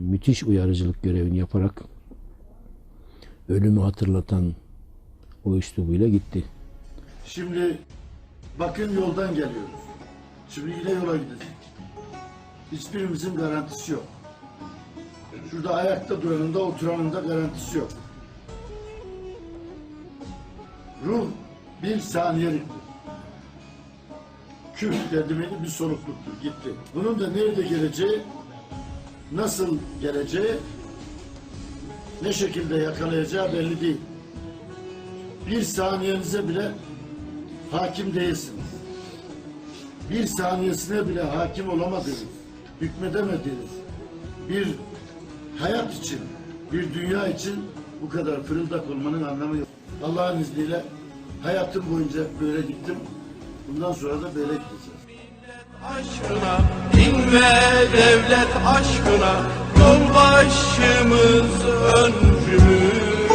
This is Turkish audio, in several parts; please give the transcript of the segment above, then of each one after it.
müthiş uyarıcılık görevini yaparak ölümü hatırlatan o üslubuyla gitti. Şimdi bakın yoldan geliyoruz. Şimdi yine yola gideceğiz. Hiçbirimizin garantisi yok. Şurada ayakta duranın da oturanın da garantisi yok. Ruh bir saniyeliktir. Küf dedi bir solukluktur gitti. Bunun da nerede geleceği, nasıl geleceği, ne şekilde yakalayacağı belli değil. Bir saniyenize bile hakim değilsiniz. Bir saniyesine bile hakim olamadınız, hükmedemediniz. Bir hayat için, bir dünya için bu kadar fırıldak olmanın anlamı yok. Allah'ın izniyle hayatım boyunca böyle gittim. Bundan sonra da böyle gideceğiz. Aşkına Din ve devlet aşkına Yol başımız öncümüz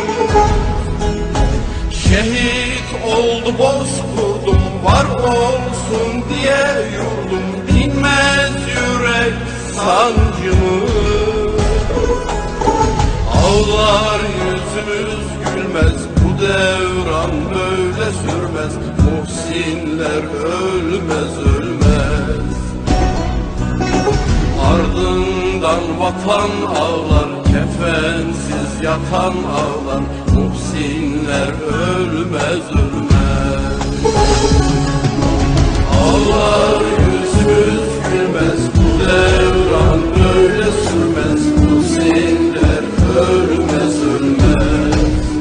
Şehit oldu bozkurdum Var olsun diye yurdum Dinmez yürek sancımız. Ağlar yüzümüz gülmez Bu devran böyle sürmez Muhsinler ölmez ölmez Ardından vatan ağlar Kefensiz yatan ağlar. Muhsinler ölmez ölmez